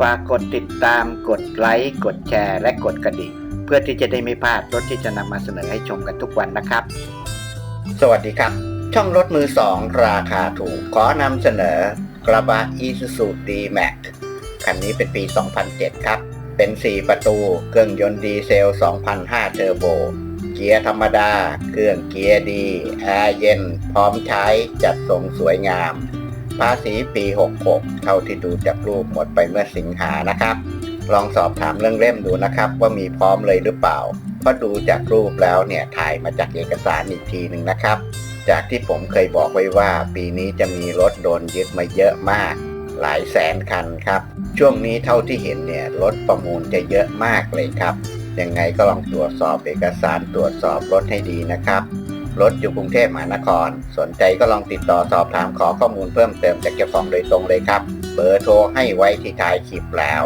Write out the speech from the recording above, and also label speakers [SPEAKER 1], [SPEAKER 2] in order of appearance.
[SPEAKER 1] ฝากกดติดตามกดไลค์กดแชร์ และกดกระดิ่ง เพื่อที่จะได้ไม่พลาดรถที่จะนำมาเสนอให้ชมกันทุกวันนะครับ สวัสดีครับ ช่องรถมือสองราคาถูก ขอนำเสนอกระบะ Isuzu D-Max คันนี้เป็นปี 2007 ครับ เป็น 4 ประตู เครื่องยนต์ดีเซล 2005 เทอร์โบ เกียร์ธรรมดา เครื่องเกียร์ดี แอร์เย็น พร้อมใช้ จัดทรงสวยงาม ภาษีปี 66 เท่าที่ดูจากรูปหมดไปเมื่อสิงหานะครับ ลองสอบถามเรื่องเล่มดูนะครับ ว่ามีพร้อมเลยหรือเปล่า เพราะดูจากรูปแล้วเนี่ยถ่ายมาจากเอกสารอีกทีหนึ่งนะครับ จากที่ผมเคยบอกไว้ว่า ปีนี้จะมีรถโดนยึดมาเยอะมาก หลายแสนคันครับ ช่วงนี้เท่าที่เห็นเนี่ยรถประมูลจะเยอะมากเลยครับ ยังไงก็ลองตรวจสอบเอกสารตรวจสอบรถให้ดีนะครับ รถอยู่กรุงเทพมหานคร สนใจก็ลองติดต่อสอบถามขอข้อมูลเพิ่มเติมจากเจ้าของโดยตรงเลยครับ เบอร์โทรให้ไว้ที่ท้ายคลิปแล้ว